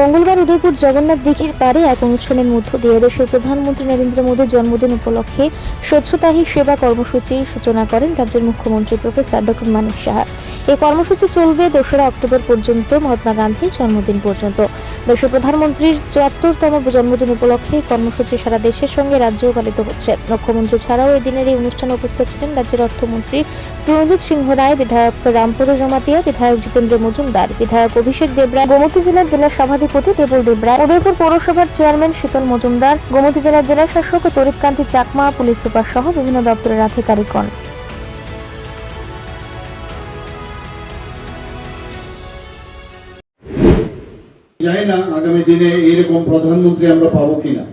মঙ্গলবার উদয়পুর জগন্নাথ দিঘির পারে এক অনুষ্ঠানের মধ্য দিয়ে দেশের প্রধানমন্ত্রী নরেন্দ্র মোদীর জন্মদিন উপলক্ষে স্বচ্ছতাহী সেবা কর্মসূচির সূচনা করেন রাজ্যের মুখ্যমন্ত্রী প্রফেসর ডক্টর মানিক সাহা। এই কর্মসূচি চলবে দোসরা অক্টোবর পর্যন্ত, মহাত্মা গান্ধীর জন্মদিন পর্যন্ত। দেশের প্রধানমন্ত্রীর চুয়াত্তরতম জন্মদিন উপলক্ষে কর্মসূচি সারা দেশের সঙ্গে রাজ্যেও পালিত হচ্ছে। মুখ্যমন্ত্রী ছাড়াও এই দিনের এই অনুষ্ঠানে উপস্থিত ছিলেন রাজ্যের অর্থমন্ত্রী প্রণজিৎ সিংহ রায়, বিধায়ক রামপদ জমাতিয়া, বিধায়ক জিতেন্দ্র মজুমদার, বিধায়ক অভিষেক দেবরায়, গোমতী জেলার জেলা সভাধিপতি দেবল দেবরায়, উদয়পুর পৌরসভার চেয়ারম্যান শীতল মজুমদার, গোমতী জেলার জেলা শাসক তরিৎকান্তি চাকমা, পুলিশ সুপার সহ বিভিন্ন দপ্তরের আধিকারিকগণ। জানি না আগামী দিনে এইরকম প্রধানমন্ত্রী আমরা পাবো কিনা।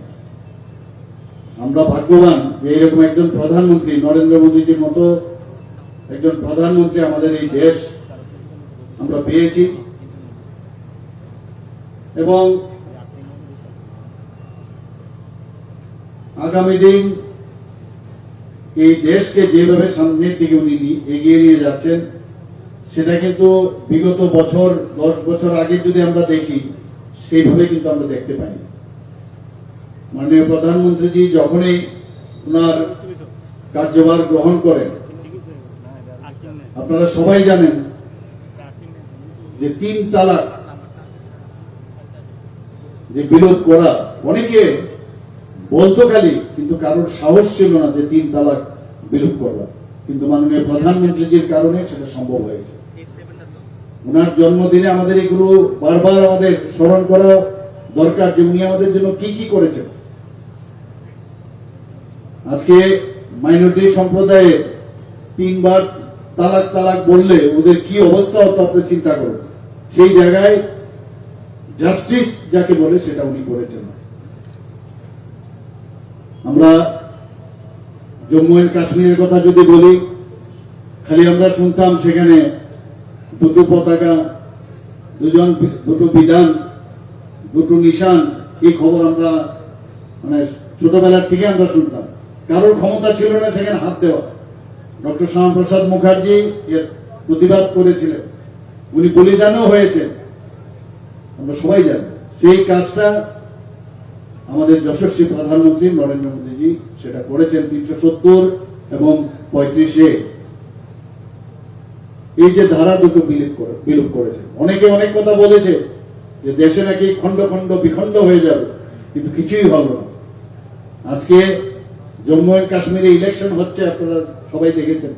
আমরা ভাগ্যবান যে এরকম একজন প্রধানমন্ত্রী, নরেন্দ্র মোদীজির মতো একজন প্রধানমন্ত্রী আমাদের এই দেশ আমরা পেয়েছি। এবং আগামী দিন এই দেশকে যেভাবে সামনের দিকে উনি এগিয়ে নিয়ে যাচ্ছেন, সেটা কিন্তু বিগত বছর, দশ বছর আগে যদি আমরা দেখি সেইভাবে কিন্তু আমরা দেখতে পাই। মাননীয় প্রধানমন্ত্রীজি যখনই ওনার কার্যভার গ্রহণ করেন, আপনারা সবাই জানেন যে তিন তালাক যে বিরোধ করা, অনেকে বলতো খালি কিন্তু কারোর সাহস ছিল না যে তিন তালাক বিরোধ করবা কিন্তু মাননীয় প্রধানমন্ত্রীজির কারণে সেটা সম্ভব হয়েছে। ওনার জন্মদিনে আমাদের এগুলো বারবার আমাদের স্মরণ করা দরকার যে উনি আমাদের জন্য কি কি করেছেন। আজকে মাইনরিটি সম্প্রদায়ে তিনবার তালাক তালাক বললে ওদের কি অবস্থা হতো আপনি চিন্তা করুন। সেই জায়গায় জাস্টিস যাকে বলে সেটা উনি করেছেন। আমরা জম্মু এন্ড কাশ্মীরের কথা যদি বলি, খালি আমরা শুনতাম সেখানে দুটো পতাকা, দুজন দুটো বিধান, দুটো নিশান, এই খবর আমরা মানে ছোটবেলার থেকে আমরা শুনতাম। কারোর ক্ষমতা ছিল না সেখানে হাত দেওয়া। ডক্টর শ্যামাপ্রসাদ মুখার্জি এর প্রতিবাদ করেছিলেন। উনি বলিদানও হয়েছেন। আমরা সবাই জানি। সেই কাজটা আমাদের যশস্বী প্রধানমন্ত্রী নরেন্দ্র মোদীজি সেটা করেছেন তিনশো সত্তর এবং পঁয়ত্রিশে। এই যে ধারা দুটো বিলুপ করে বিলোপ করেছে। অনেকে অনেক কথা বলেছে যে দেশে নাকি খণ্ড খণ্ড বিখণ্ড হয়ে যাবে, কিন্তু কিছুই হলো না। আজকে জম্মু এন্ড কাশ্মীরে ইলেকশন হচ্ছে, আপনারা সবাই দেখেছেন।